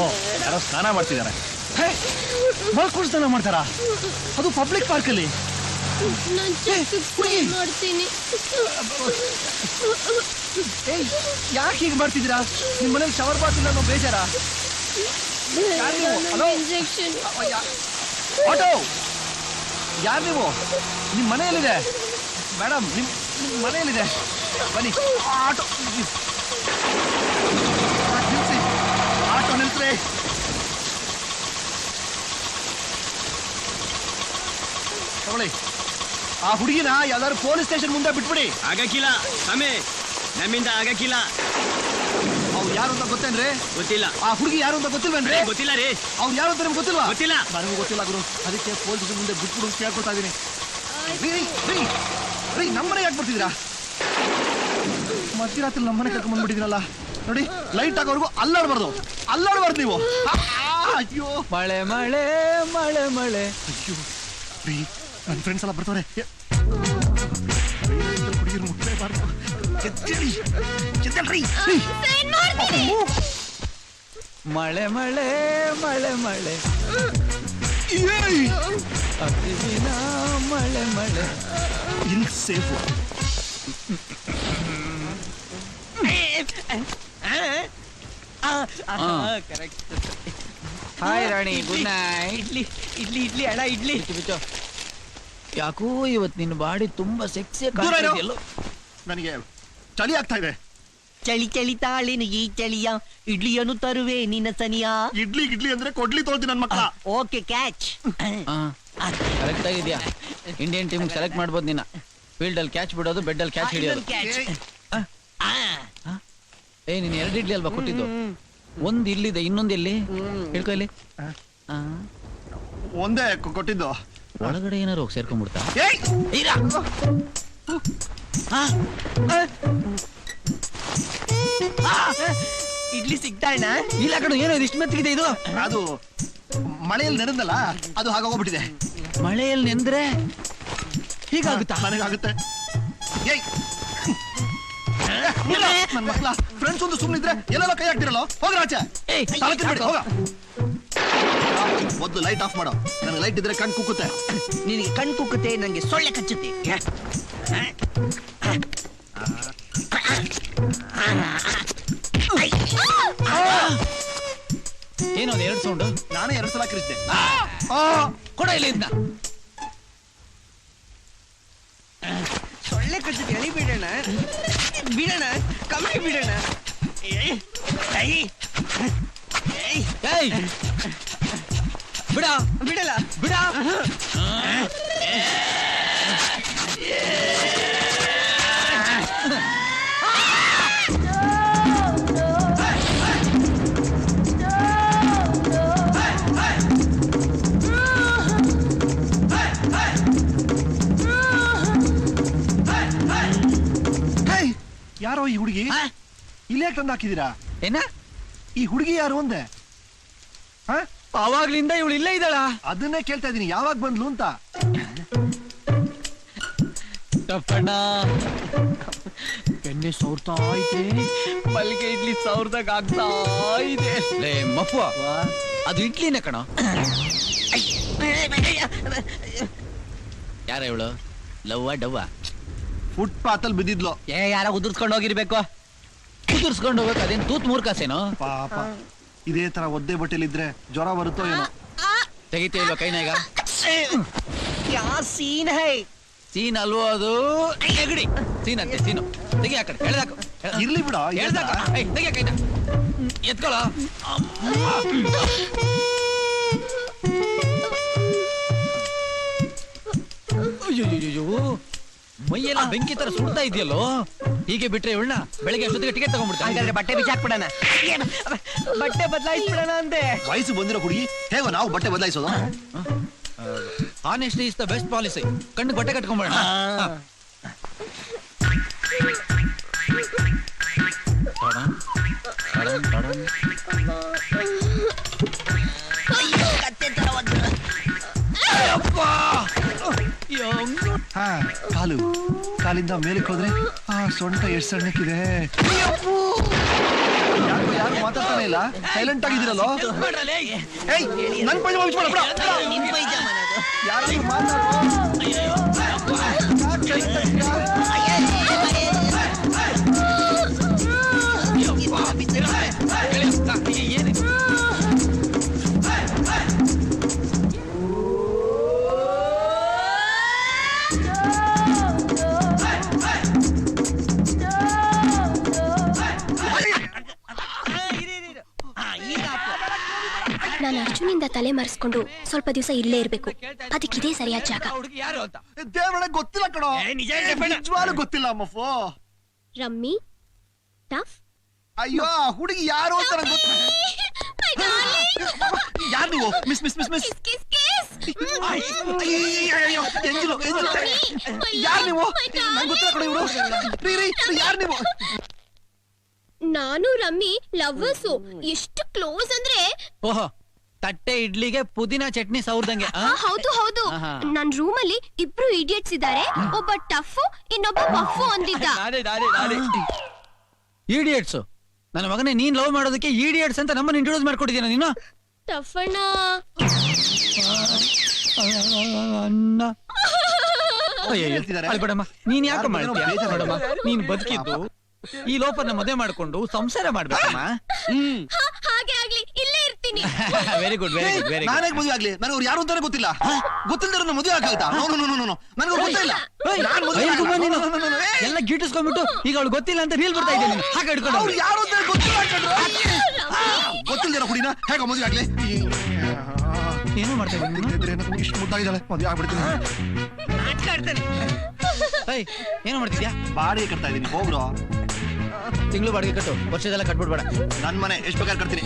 ಓ ಯಾರೋ ಸ್ನಾನ ಮಾಡ್ತಿದ್ದಾರೆ ಹೇ ಮಲ್ಕೊಂಡು ಸ್ನಾನ ಮಾಡ್ತಾರಾ? ಅದು ಪಬ್ಲಿಕ್ ಪಾರ್ಕ್ ಅಲ್ಲಿ. ಹುಡುಗಿ. ಮಾಡ್ತೀನಿ. ಏಯ್ ಯಾಕೆ ಹೀಗೆ ಮಾಡ್ತಿದ್ದೀರಾ? ನಿಮ್ಮ ಮನೇಲಿ ಶವರ್ ಬಾತಿಲ್ಲ ಅನ್ನೋ ಬೇಜಾರ? ಯಾರು ನೀವು? ಹಲೋ? ಇಂಜೆಕ್ಷನ್ ಆಟೋ ಯಾರು ನೀವು? ನಿಮ್ಮ ಮನೆಯಲ್ಲಿದೆ. ಮೇಡಮ್ ನಿಮ್ ನಿಮ್ ಮನೆಯಲ್ಲಿದೆ. ಬನ್ನಿ ಆಟೋ ನಿಲ್ಸಿ ಆಟೋ ನಿಲ್ಸ್ರಿ. ತಗೊಳ್ಳಿ. ಆ ಹುಡುಗಿನ ಯಾವ್ದಾದ್ರು ಪೊಲೀಸ್ ಸ್ಟೇಷನ್ ಮುಂದೆ ಬಿಟ್ಬಿಡಿ. ಆಗಕ್ಕಿಲ್ಲ ಸ್ವಾಮಿ. ನಮ್ಮಿಂದ ಆಗಕ್ಕಿಲ್ಲ. ಅವ್ರು ಯಾರು ಅಂತ ಗೊತ್ತೇನ್ರಿ? ಗೊತ್ತಿಲ್ಲ. ಆ ಹುಡುಗಿ ಯಾರು ಅಂತ ಗೊತ್ತಿಲ್ವೇನ್ರಿ? ಗೊತ್ತಿಲ್ಲ ರೀ. ಅವ್ರು ಯಾರು ಅಂತ ನಿಮ್ಗೆ ಗೊತ್ತಿಲ್ವಾ? ಗೊತ್ತಿಲ್ಲ. ನನಗೂ ಗೊತ್ತಿಲ್ಲ ಗುರು. ಅದಕ್ಕೆ ಪೊಲೀಸ್ ಸ್ಟೇಷನ್ ಮುಂದೆ ಬಿಟ್ಬಿಡು ಅಂತ ಕೇಳ್ಕೊತಾ ಇದೀನಿ. ರೀ ನಮ್ಮನೆ ಯಾಕೆ ಬರ್ತಿದ್ದೀರಾ? ಮಧ್ಯರಾತ್ರಿ ನಮ್ಮನೆ ಕರ್ಕೊಂಡ್ ಬಂದ್ಬಿಟ್ಟಿದ್ರಲ್ಲ ನೋಡಿ ಲೈಟ್ ಆಗೋವರೆಗೂ ಅಲ್ಲಾಡ್ಬಾರ್ದು. ಅಲ್ಲಾಡ್ಬಾರ್ದು ನೀವು. ಆ, ಆ, ಅಯ್ಯೋ. ಮಳೆ ಮಳೆ ಮಳೆ ಮಳೆ. ಅಯ್ಯೋ. ರೀ ನನ್ನ ಫ್ರೆಂಡ್ಸ್ ಎಲ್ಲ ಬರ್ತಾರೆ. ಹುಡುಗಿರು ಮುಟ್ಲೇಬಾರ್ದು ಎದ್ದೇಳಿ. ಎದ್ದೇಳ್ರಿ. ರೀ. ಮಳೆ ಮಳೆ ಮಳೆ ಮಳೆ. ಏಯ್! ಹಸಿವಿನ ಮಳೆ ಮಳೆ. ಇಲ್ಲಿ safe hi Rani. Good night idli idli idli ಅಡ ಇಡ್ಲಿ. ಬಿಚ್ಚು ಯಾಕೋ ಇವತ್ತು ನಿನ್ನ ಬಾಡಿ ತುಂಬಾ ಸೆಕ್ಸಿ ನನಗೆ ಚಳಿ ಆಗ್ತಾ ಇದೆ. ಚಳಿ ಚಳಿ ತಾಳಿನ ಈ ಚಳಿಯ. ಇಡ್ಲಿಯನ್ನು ತರುವೆ ನಿನ್ನ ಸನಿಯ. ಇಡ್ಲಿ ಇಡ್ಲಿ ಅಂದ್ರೆ ಕೊಡ್ಲಿ ತೋಳ್ತೀನಿ ನನ್ನ ಮಕ್ಕಳ. ಓಕೆ ಕ್ಯಾಚ್ ಕರೆಕ್ಟ್ ಆಗಿದ್ಯಾ? ಇಂಡಿಯನ್ ಟೀಮ್ ಸೆಲೆಕ್ಟ್ ಮಾಡ್ಬೋದು ನಿನ್ನ ಫೀಲ್ಡ್ ಅಲ್ಲಿ ಕ್ಯಾಚ್ ಬಿಡೋದು ಬೆಡ್ ಅಲ್ಲಿ ಕ್ಯಾಚ್ ಹಿಡಿಯೋದು ಏ ನೀನ್ ಎರಡು ಇಡ್ಲಿ ಅಲ್ವಾ ಕೊಟ್ಟಿದ್ದು? ಒಂದ್ ಇಲ್ಲಿದೆ ಇನ್ನೊಂದ್ ಎಲ್ಲಿ? ಹೇಳ್ಕೊ ಇಲ್ಲಿ. ಆ, ಒಂದೇ ಕೊ- ಕೊಟ್ಟಿದ್ದು. ಒಳಗಡೆ ಏನಾರು ಹೋಗಿ ಸೇರ್ಕೊಂಡ್ಬಿಡ್ತಾ? ಏಯ್! ಇರಾ. ಆ, ಇಡ್ಲಿ ಸಿಗ್ತಾ ಇಲ್ಲ ಕಣ ಏನೋ ಇದು ಇಷ್ಟು ಮೆತ್ತಿಗಿದೆ ಇದು? ಅದು ಮಳೆಯಲ್ಲಿ ನೆನೆದಲ್ಲ ಅದು ಹಾಗಾಗೋಗ್ಬಿಟ್ಟಿದೆ. ಮಳೆಯಲ್ಲಿ ನೆಂದ್ರೆ ಹೀಗಾಗುತ್ತಾ? ನನಗಾಗುತ್ತೆ. ಏಯ್! ಮಕ್ಕಳ ಫ್ರೆಂಡ್ಸ್ ಒಂದು ಸುಮ್ಮನಿದ್ರೆ ಎಲ್ಲೆಲ್ಲ ಕೈ ಹಾಕ್ತಿರಲ್ಲ? ಹೋಗ್ರ ಆಚೆ. ಏಯ್, ತಲೆ ತಿನ್ಬೇಡಿ ಹೋಗ. ಮೊದ್ಲು ಲೈಟ್ ಆಫ್ ಮಾಡೋ. ನನಗೆ ಲೈಟ್ ಇದ್ರೆ ಕಣ್ ಕುಕ್ಕುತ್ತೆ. ನಿನಗೆ ಕಣ್ ಕುಕ್ಕುತ್ತೆ ನನಗೆ ಸೊಳ್ಳೆ ಕಚ್ಚುತ್ತೆ. ಏನೋ ಒಂದು ಎರಡು ಸೌಂಡು ನಾನೇ ಎರಡು ಸಲ ಕಿರಿಸಿದೆ ಕೊಡ ಇಲ್ಲಿ ಇದನ್ನ ಸೊಳ್ಳೆ ಕಚ್ಚುತ್ತೆ ಎಳಿ ಬಿಡೋಣ. ಬಿಡೋಣ ಕಮ್ಮಿ ಬಿಡೋಣ. ಏಯ್, ಏಯ್, ಏಯ್, ಏಯ್. ಬಿಡ. ಬಿಡಲ್ಲ. ಬಿಡ. ಹುಡುಗಿ? ಇಲ್ಲೇ ತಂದ ಹಾಕಿದೀರಾ ಏನ? ಈ ಹುಡುಗಿ ಯಾರು ಒಂದೆ ಹಾ? ಅವಾಗ್ಲಿಂದ ಇವಳು ಇಲ್ಲೇ ಇದ್ದಾಳ. ಅದನ್ನೇ ಕೇಳ್ತಾ ಇದೀನಿ ಯಾವಾಗ ಬಂದ್ಲು ಅಂತ? ತಪ್ಪಣ್ಣ. ಎಣ್ಣೆ ಸೌರ್ತಾ ಐತೆ ಮಲ್ಲಿಗೆ ಇಡ್ಲಿ ಸೌರ್ದಾಗ ಆಗ್ತಾ ಇದೆ. ಲೇ ಮಪ್ಪು ಅದು ಇಡ್ಲಿನ ಕಣ. ಯಾರ ಇವಳು? ಲವ್ವ ಡವ್ವ? ಫುಟ್ಪಾತ್ ಅಲ್ಲಿ ಬಿದ್ದಿದ್ಲು. ಏ ಯಾರ ಉದುರ್ಸ್ಕೊಂಡು ಹೋಗಿರ್ಬೇಕು? ಉದುರ್ಸ್ಕೊಂಡು ಹೋಗ್ಬೇಕು ಅದೇನ್ ತೂತ್ ಮೂರ್ಕಾಸೇನು ಪಾಪ. ಇದೇ ತರ ಒದ್ದೆ ಬಟ್ಟೆಲಿದ್ರೆ ಜ್ವರ ಬರುತ್ತೋ ಏನೋ. ತೆಗಿತೀಯ ಇಲ್ವಾ ಕೈನ ಈಗ ಯಾ ಸೀನ್ ಹೈ. ಸೀನ್ ಅಲ್ವೋ ಅದು? ನೆಗಡಿ. ಸೀನ್ ಅಂತೆ ಸೀನು. ತೆಗಿ ಆ ಕಡೆ ಎಳ್ದಾಕು ಇರ್ಲಿ ಬಿಡ ಹೇಳ್ದಾಕ ಏಯ್, ತೆಗಿ ಕೈನ. ಎತ್ಕೊಳ. ಅಯ್ಯೋ ಮೈಯೆಲ್ಲ ಬೆಂಕಿ ತರ ಸುಡ್ತಾ ಇದೆಯಲ್ಲೋ? ಹೀಗೆ ಬಿಟ್ರೆ ಇವಳನ್ನ ಬೆಳಗ್ಗೆ ಅಷ್ಟೊತ್ತಿಗೆ ಟಿಕೆಟ್ ಹಂಗಾದ್ರೆ ತಗೊಂಡ್ಬಿಡ್ತಾರೆ ಬಟ್ಟೆ ಬಿಚ್ಚಾಕ್ಬಿಡಣ ಬಟ್ಟೆ ಬದಲಾಯಿಸ್ಬಿಡಣ ಅಂದೆ. ವಯಸ್ಸು ಬಂದಿರೋ ಹುಡುಗಿ ಹೇಗೋ ನಾವು ಬಟ್ಟೆ ಬದಲಾಯಿಸೋದು? Honestly is the best policy ಕಣ್ಣು ಬಟ್ಟೆ ಕಟ್ಕೊಂಡ್ಬಿಡೋಣ. ಹಾ. ಕಾಲು. ಕಾಲಿಂದ ಮೇಲಕ್ಕೆ ಹೋದ್ರೆ ಆ ಸೊಂಟ ಎಷ್ಟು ಸಣ್ಣಕ್ಕಿದೆ. ಯಾರು ಮಾತಾಡ್ತಾನೆ ಇಲ್ಲ? ಸೈಲೆಂಟ್ ಆಗಿದ್ದೀರಲ್ಲೋ? ನನ್ ಪೈಜಾಮ. ಯಾರಾದ್ರೂ ಮಾತಾಡು. ನಾನು ಅರ್ಜುನಿಂದ ತಲೆ ಮರೆಸ್ಕೊಂಡು ಸ್ವಲ್ಪ ದಿವಸ ಇಲ್ಲೇ ಇರಬೇಕು. ಅದಕ್ಕೆ ಇದೇ ಸರಿಯಾದ ಜಾಗ. ಹುಡುಗಿ ಯಾರು ಅಂತ ದೇವ್ರಣ್ಣ ಗೊತ್ತಿಲ್ಲ ಕಣೋ. ಏ, ನಿಜ ಹೇಳ್ದೆ ಬೇಡ. ನಿಜವಾಗ್ಲೂ ಗೊತ್ತಿಲ್ಲ ಅಮ್ಮಫೋ. ರಮ್ಮಿ ಟಫ್ ಅಯ್ಯೋ ಆ ಹುಡುಗಿ ಯಾರು ಅಂತ ನಂಗೆ ಗೊತ್ತ ಯಾರು ನೀವು? Miss miss miss miss. ಅಯ್ಯೋ ಎಂಜಲು ಎಂಜಲು ಯಾರು ನೀವು? ನಂಗೆ ಗೊತ್ತಿಲ್ಲ ಕಣ ಇವರು. ರೀ ರೀ ಯಾರು ನೀವು? ನಾನು ರಮ್ಮಿ ಲವರ್ಸು ಎಷ್ಟು ಕ್ಲೋಸ್ ಅಂದ್ರೆ ಓಹೋ. ತಟ್ಟೆ ಇಡ್ಲಿಗೆ ಪುದೀನ ಚಟ್ನಿ ಸೌರ್ದಂಗೆ ಆ? ಆ, ಹೌದು ಹೌದು. ಆಹಾ. ನನ್ ರೂಮ್ ಅಲ್ಲಿ ಇಬ್ರು ಇಡಿಯಟ್ಸ್ ಇದ್ದಾರೆ. ಒಬ್ಬ ಟಫ್ ಇನ್ನೊಬ್ಬ ಪಫು ಅಂದಿದ್ದ. ನಾನೇ ನಾನೇ ನಾನೇ ಈಡಿಯಟ್ಸ್ ನನ್ನ ಮಗನೇ ನೀನ್ ಲವ್ ಮಾಡೋದಕ್ಕೆ ಈಡಿಯಟ್ಸ್ ಅಂತ ನಮ್ಮನ್ನ ಇಂಟ್ರೊಡ್ಯೂಸ್ ಮಾಡ್ಕೊಟ್ಟಿದ್ದೀನ ನೀನು? ಟಫಣ್ಣ ಅಣ್ಣ. ಅಣ್ಣ. ಅಯ್ಯಯ್ಯೋ, ಹೇಳ್ತಿದ್ದಾರೆ? ಅಲ್ಲಿ ನೀನ್ ಯಾಕೆ ಯಾರು ಮಾಡ್ತೀಯ? ಬೇಜಾರ್ ನೋಡಮ್ಮ ನೀನ್ ಬದುಕಿದ್ದು ಈ ಲೋಪನ್ನ ಮದುವೆ ಮಾಡ್ಕೊಂಡು ಸಂಸಾರ ಮಾಡ್ಬೇಕಮ್ಮ. ಹಾ, ಹಾಗೆ ಆಗ್ಲಿ ಇಲ್ಲೇ ಇರ್ತೀನಿ very good very good very ನಾನೇ ಮದುವೆ ಆಗ್ಲಿ. ನನಗೆ ಅವ್ರು ಯಾರು ಅಂತಾನೆ ಗೊತ್ತಿಲ್ಲ. ಗೊತ್ತಿಲ್ಲದ ಮದುವೆ ಆಗಾಗ್ತಾ ನೋ ನೋ ನೋ ನೋ ನನಗೆ ಗೊತ್ತಿಲ್ಲ. ನಾನ್ ಮದುವೆ ಎಲ್ಲ ಗೀಟಿಸ್ಕೊಂಡ್ಬಿಟ್ಟು ಈಗ ಅವಳು ಗೊತ್ತಿಲ್ಲ ಅಂತ ರೀಲ್ ಬರ್ತಾ ಇದ್ದೀನಿ. ಹಾಗೆ ಹಿಡ್ಕೊಂಡು ಅವ್ರು ಯಾರು ಅಂತ ಗೊತ್ತಿಲ್ಲ ಕಣ್ರೋ. ಗೊತ್ತಿಲ್ದಿರೋ ಹುಡಿನ ಹೇಗ ಮದುವೆ ಆಗ್ಲಿ. ಏನು ಮಾಡ್ತಾ ಇದ್ದೀನಿ ನೀನು? ಇಷ್ಟು ಮುದ್ದಾಗಿದ್ದಾಳೆ. ಮದುವೆ ಆಗ್ಬಿಡ್ತೀನಿ. ಏನು ಮಾಡ್ತಿದ್ಯಾ? ಬಾಡಿಗೆ ಕಟ್ತಾ ಇದ್ದೀನಿ. ಹೋಗ್ರೋ. ತಿಂಗಳು ಬಾಡಿಗೆ ಕಟ್ಟು ವರ್ಷದೆಲ್ಲ ಕಟ್ಬಿಡ್ಬೇಡ. ನನ್ನ ಮನೆ ಎಷ್ಟು ಬೇಕಾದ್ರೆ ಕಟ್ತೀನಿ?